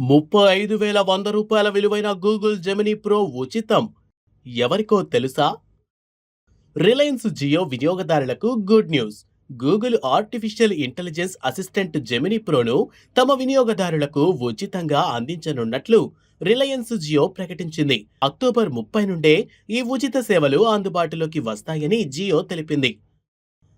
ముప్పై ఐదు వేల వంద రూపాయల విలువైన గూగుల్ జెమినీ ప్రో ఉచితం. ఎవరికో తెలుసా? రిలయన్స్ జియో వినియోగదారులకు good news. Google artificial intelligence assistant Gemini ప్రోను తమ వినియోగదారులకు ఉచితంగా అందించనున్నట్లు రిలయన్స్ జియో ప్రకటించింది. అక్టోబర్ ముప్పై నుండే ఈ ఉచిత సేవలు అందుబాటులోకి వస్తాయని జియో తెలిపింది.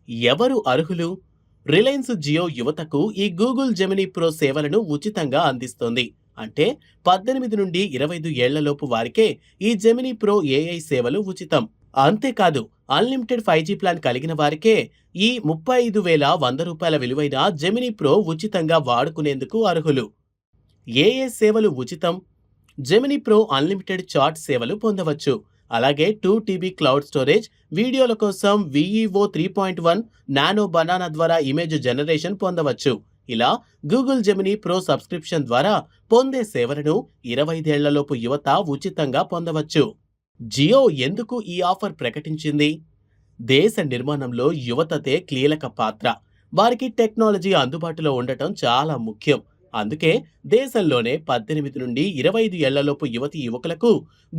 ఎవరు అర్హులు? రిలయన్స్ జియో యువతకు ఈ గూగుల్ జెమినీ ప్రో సేవలను ఉచితంగా అందిస్తోంది. అంటే పద్దెనిమిది నుండి ఇరవై ఐదు ఏళ్ళలోపు వారికే ఈ జెమినీ ప్రో ఏఐ సేవలు ఉచితం. అంతేకాదు అన్లిమిటెడ్ ఫైవ్ జీ ప్లాన్ కలిగిన వారికే ఈ ముప్పై ఐదు వేల వంద రూపాయల విలువైన జెమినీ ప్రో ఉచితంగా వాడుకునేందుకు అర్హులు. ఏఏ సేవలు ఉచితం. జెమినీ ప్రో అన్లిమిటెడ్ చాట్ సేవలు పొందవచ్చు. అలాగే టూ టీబీ క్లౌడ్ స్టోరేజ్ వీడియోల కోసం Veo three point one nano banana ద్వారా ఇమేజ్ జనరేషన్ పొందవచ్చు. ఇలా గూగుల్ జెమినీ ప్రో సబ్స్క్రిప్షన్ ద్వారా పొందే సేవలను ఇరవై ఐదేళ్ళలోపు యువత ఉచితంగా పొందవచ్చు. జియో ఎందుకు ఈ ఆఫర్ ప్రకటించింది? దేశ నిర్మాణంలో యువతతే కీలక పాత్ర. వారికి టెక్నాలజీ అందుబాటులో ఉండటం చాలా ముఖ్యం. అందుకే దేశంలోనే పద్దెనిమిది నుండి ఇరవై ఐదు ఏళ్ళలోపు యువతి యువకులకు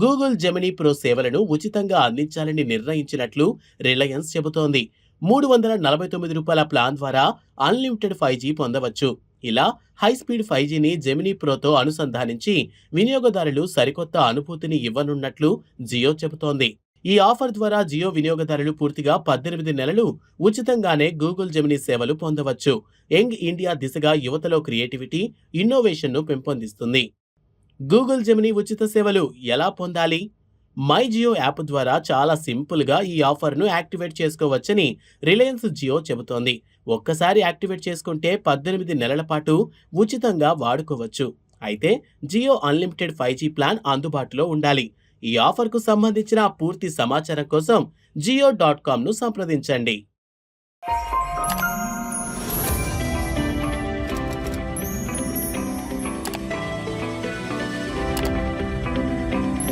గూగుల్ జెమినీ ప్రో సేవలను ఉచితంగా అందించాలని నిర్ణయించినట్లు రిలయన్స్ చెబుతోంది. మూడు వందల నలభై తొమ్మిది రూపాయల ప్లాన్ ద్వారా అన్లిమిటెడ్ ఫైవ్ జీ పొందవచ్చు. ఇలా హై స్పీడ్ ఫైవ్ జీని జెమినీ ప్రోతో అనుసంధానించి వినియోగదారులు సరికొత్త అనుభూతిని ఇవ్వనున్నట్లు జియో చెబుతోంది. ఈ ఆఫర్ ద్వారా జియో వినియోగదారులు పూర్తిగా పద్దెనిమిది నెలలు ఉచితంగానే గూగుల్ జెమినీ సేవలు పొందవచ్చు. యంగ్ ఇండియా దిశగా యువతలో క్రియేటివిటీ ఇన్నోవేషన్ను పెంపొందిస్తుంది. గూగుల్ జెమినీ ఉచిత సేవలు ఎలా పొందాలి? మై జియో యాప్ ద్వారా చాలా సింపుల్గా ఈ ఆఫర్ను యాక్టివేట్ చేసుకోవచ్చని రిలయన్స్ జియో చెబుతోంది. ఒక్కసారి యాక్టివేట్ చేసుకుంటే పద్దెనిమిది నెలల పాటు ఉచితంగా వాడుకోవచ్చు. అయితే Jio unlimited five G plan అందుబాటులో ఉండాలి. ఈ ఆఫర్కు సంబంధించిన పూర్తి సమాచారం కోసం జియో డాట్ కామ్ను సంప్రదించండి.